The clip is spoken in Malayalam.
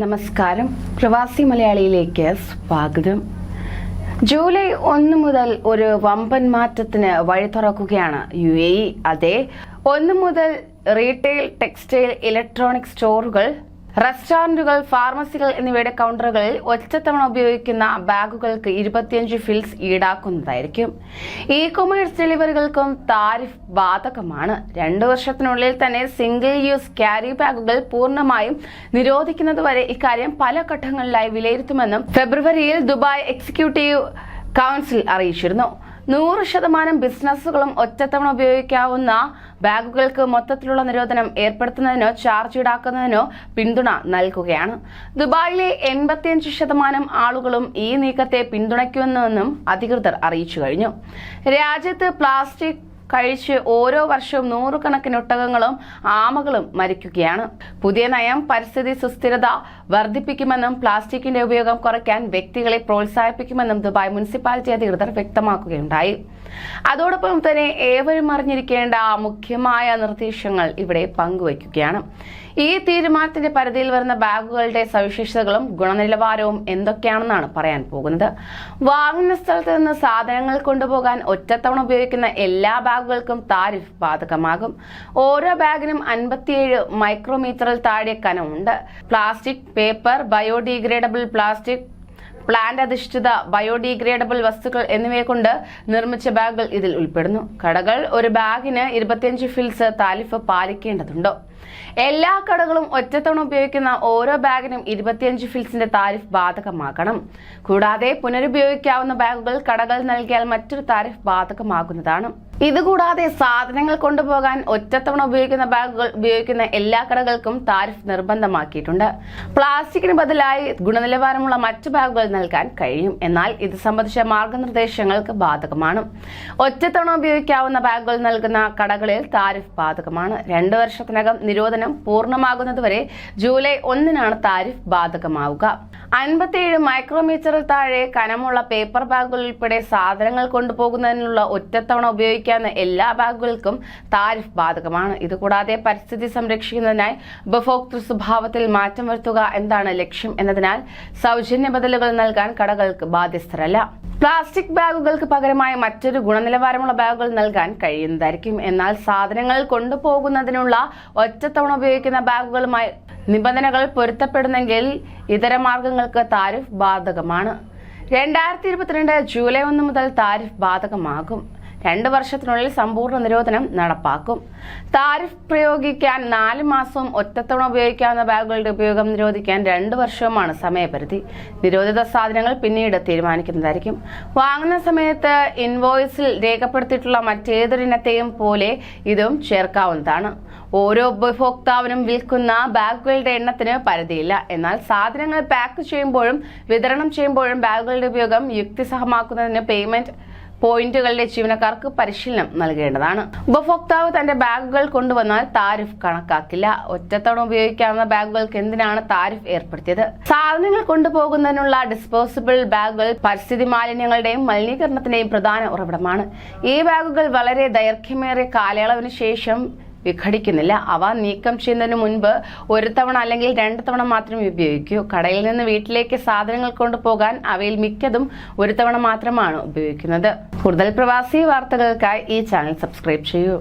നമസ്കാരം. പ്രവാസി മലയാളിയിലേക്ക് സ്വാഗതം. ജൂലൈ ഒന്ന് മുതൽ ഒരു വമ്പൻ മാറ്റത്തിന് വഴി തുറക്കുകയാണ് യു എ ഇ. അതെ ഒന്ന് മുതൽ റീറ്റെയിൽ ടെക്സ്റ്റൈൽ ഇലക്ട്രോണിക് സ്റ്റോറുകൾ റെസ്റ്റോറന്റുകൾ ഫാർമസികൾ എന്നിവയുടെ കൗണ്ടറുകളിൽ ഒറ്റത്തവണ ഉപയോഗിക്കുന്ന ബാഗുകൾക്ക് ഇരുപത്തിയഞ്ച് ഫിൽസ് ഈടാക്കുന്നതായിരിക്കും. ഇ കൊമേഴ്സ് ഡെലിവറികൾക്കും താരിഫ് ബാധകമാണ്. രണ്ടു വർഷത്തിനുള്ളിൽ തന്നെ സിംഗിൾ യൂസ് ക്യാരി ബാഗുകൾ പൂർണമായും നിരോധിക്കുന്നതുവരെ ഇക്കാര്യം പല ഘട്ടങ്ങളിലായി വിലയിരുത്തുമെന്നും ഫെബ്രുവരിയിൽ ദുബായ് എക്സിക്യൂട്ടീവ് കൗൺസിൽ അറിയിച്ചിരുന്നു. നൂറ് ശതമാനം ബിസിനസ്സുകളും ഒറ്റത്തവണ ഉപയോഗിക്കാവുന്ന ബാഗുകൾക്ക് മൊത്തത്തിലുള്ള നിരോധനം ഏർപ്പെടുത്തുന്നതിനോ ചാർജ് ഈടാക്കുന്നതിനോ പിന്തുണ നൽകുകയാണ്. ദുബായിലെ എൺപത്തിയഞ്ച് ശതമാനം ആളുകളും ഈ നീക്കത്തെ പിന്തുണയ്ക്കുമെന്നും അധികൃതർ അറിയിച്ചു കഴിഞ്ഞു. രാജ്യത്ത് പ്ലാസ്റ്റിക് കഴിച്ച് ഓരോ വർഷവും നൂറുകണക്കിന് ഒട്ടകങ്ങളും ആമകളും മരിക്കുകയാണ്. പുതിയ നയം പരിസ്ഥിതി സുസ്ഥിരത വർദ്ധിപ്പിക്കുമെന്നും പ്ലാസ്റ്റിക്കിന്റെ ഉപയോഗം കുറയ്ക്കാൻ വ്യക്തികളെ പ്രോത്സാഹിപ്പിക്കുമെന്നും ദുബായ് മുനിസിപ്പാലിറ്റി അധികൃതർ വ്യക്തമാക്കുകയുണ്ടായി. അതോടൊപ്പം തന്നെ ഏവരും അറിഞ്ഞിരിക്കേണ്ട മുഖ്യമായ നിർദ്ദേശങ്ങൾ ഇവിടെ പങ്കുവയ്ക്കുകയാണ്. ഈ തീരുമാനത്തിന്റെ പരിധിയിൽ വരുന്ന ബാഗുകളുടെ സവിശേഷതകളും ഗുണനിലവാരവും എന്തൊക്കെയാണെന്നാണ് പറയാൻ പോകുന്നത്. വാങ്ങുന്ന സ്ഥലത്ത് നിന്ന് സാധനങ്ങൾ കൊണ്ടുപോകാൻ ഒറ്റത്തവണ ഉപയോഗിക്കുന്ന എല്ലാ ബാഗുകൾക്കും താരിഫ് ബാധകമാകും. ഓരോ ബാഗിനും അൻപത്തിയേഴ് മൈക്രോമീറ്ററിൽ താഴെ കനമുണ്ട്. Plastic paper biodegradable plastic plant അധിഷ്ഠിത ബയോഡീഗ്രേഡബിൾ വസ്തുക്കൾ എന്നിവയെ കൊണ്ട് നിർമ്മിച്ച ബാഗുകൾ ഇതിൽ ഉൾപ്പെടുന്നു. കടകൾ ഒരു ബാഗിന് ഇരുപത്തിയഞ്ച് ഫിൽസ് താലിഫ് പാലിക്കേണ്ടതുണ്ടോ? എല്ലാ കടകളും ഒറ്റത്തവണ ഉപയോഗിക്കുന്ന ഓരോ ബാഗിനും ഇരുപത്തിയഞ്ച് ഫിൽസിന്റെ താരിഫ് ബാധകമാക്കണം കൂടാതെ പുനരുപയോഗിക്കാവുന്ന ബാഗുകൾ കടകൾ നൽകിയാൽ മറ്റൊരു താരിഫ് ബാധകമാകുന്നതാണ്. ഇതുകൂടാതെ സാധനങ്ങൾ കൊണ്ടുപോകാൻ ഒറ്റത്തവണ ഉപയോഗിക്കുന്ന ബാഗുകൾ ഉപയോഗിക്കുന്ന എല്ലാ കടകൾക്കും താരിഫ് നിർബന്ധമാക്കിയിട്ടുണ്ട്. പ്ലാസ്റ്റിക്കിന് ബദലായി ഗുണനിലവാരമുള്ള മറ്റു ബാഗുകൾ നൽകാൻ കഴിയും. എന്നാൽ ഇത് സംബന്ധിച്ച മാർഗനിർദ്ദേശങ്ങൾക്ക് ബാധകമാണ്. ഒറ്റത്തവണ ഉപയോഗിക്കാവുന്ന ബാഗുകൾ നൽകുന്ന കടകളിൽ താരിഫ് ബാധകമാണ്. രണ്ടു വർഷത്തിനകം നിരോധനം പൂർണമാകുന്നതുവരെ ജൂലൈ ഒന്നിനാണ് താരിഫ് ബാധകമാവുക. അൻപത്തിയേഴ് മൈക്രോമീറ്ററിൽ താഴെ കനമുള്ള പേപ്പർ ബാഗുകൾ ഉൾപ്പെടെ സാധനങ്ങൾ കൊണ്ടുപോകുന്നതിനുള്ള ഒറ്റത്തവണ ഉപയോഗിക്കാവുന്ന എല്ലാ ബാഗുകൾക്കും താരിഫ് ബാധകമാണ്. ഇതുകൂടാതെ പരിസ്ഥിതി സംരക്ഷിക്കുന്നതിനായി ഉപഭോക്തൃ സ്വഭാവത്തിൽ മാറ്റം വരുത്തുക എന്താണ് ലക്ഷ്യം എന്നതിനാൽ സൗജന്യ ബദലുകൾ നൽകാൻ കടകൾക്ക് ബാധ്യസ്ഥരല്ല. പ്ലാസ്റ്റിക് ബാഗുകൾക്ക് പകരമായി മറ്റൊരു ഗുണനിലവാരമുള്ള ബാഗുകൾ നൽകാൻ കഴിയുന്നതായിരിക്കും. എന്നാൽ സാധനങ്ങൾ കൊണ്ടുപോകുന്നതിനുള്ള ഒറ്റത്തവണ ഉപയോഗിക്കുന്ന ബാഗുകളുമായി നിബന്ധനകൾ പൊരുത്തപ്പെടുന്നെങ്കിൽ ഇതര മാർഗങ്ങൾക്ക് താരിഫ് ബാധകമാണ്. രണ്ടായിരത്തി ഇരുപത്തിരണ്ട് ജൂലൈ ഒന്ന് മുതൽ താരിഫ് ബാധകമാകും. രണ്ട് വർഷത്തിനുള്ളിൽ സമ്പൂർണ നിരോധനം നടപ്പാക്കും. താരിഫ് പ്രയോഗിക്കാൻ നാല് മാസവും ഒറ്റത്തവണ ഉപയോഗിക്കാവുന്ന ബാഗുകളുടെ ഉപയോഗം നിരോധിക്കാൻ രണ്ട് വർഷവുമാണ് സമയപരിധി. നിരോധിത സാധനങ്ങൾ പിന്നീട് തീരുമാനിക്കുന്നതായിരിക്കും. വാങ്ങുന്ന സമയത്ത് ഇൻവോയ്സിൽ രേഖപ്പെടുത്തിയിട്ടുള്ള മറ്റേതൊരിനത്തെയും പോലെ ഇതും ചേർക്കാവുന്നതാണ്. ഓരോ ഉപഭോക്താവിനും വിൽക്കുന്ന ബാഗുകളുടെ എണ്ണത്തിന് പരിധിയില്ല. എന്നാൽ സാധനങ്ങൾ പാക്ക് ചെയ്യുമ്പോഴും വിതരണം ചെയ്യുമ്പോഴും ബാഗുകളുടെ ഉപയോഗം യുക്തിസഹമാക്കുന്നതിന് പേയ്മെന്റ് പോയിന്റുകളുടെ ജീവനക്കാർക്ക് പരിശീലനം നൽകേണ്ടതാണ്. ഉപഭോക്താവ് തന്റെ ബാഗുകൾ കൊണ്ടുവന്നാൽ താരിഫ് കണക്കാക്കില്ല. ഒറ്റത്തവണ ഉപയോഗിക്കാവുന്ന ബാഗുകൾക്ക് എന്തിനാണ് താരിഫ് ഏർപ്പെടുത്തിയത്? സാധനങ്ങൾ കൊണ്ടുപോകുന്നതിനുള്ള ഡിസ്പോസിബിൾ ബാഗുകൾ പരിസ്ഥിതി മാലിന്യങ്ങളുടെയും മലിനീകരണത്തിന്റെയും പ്രധാന ഉറവിടമാണ്. ഈ ബാഗുകൾ വളരെ ദൈർഘ്യമേറിയ കാലയളവിന് ശേഷം വിഘടിക്കുന്നില്ല. അവ നീക്കം ചെയ്യുന്നതിന് മുൻപ് ഒരു തവണ അല്ലെങ്കിൽ രണ്ട് തവണ മാത്രമേ ഉപയോഗിക്കൂ. കടയിൽ നിന്ന് വീട്ടിലേക്ക് സാധനങ്ങൾ കൊണ്ടുപോകാൻ അവയിൽ മിക്കതും ഒരു തവണ മാത്രമാണ് ഉപയോഗിക്കുന്നത്. കൂടുതൽ പ്രവാസി വാർത്തകൾക്കായി ഈ ചാനൽ സബ്സ്ക്രൈബ് ചെയ്യൂ.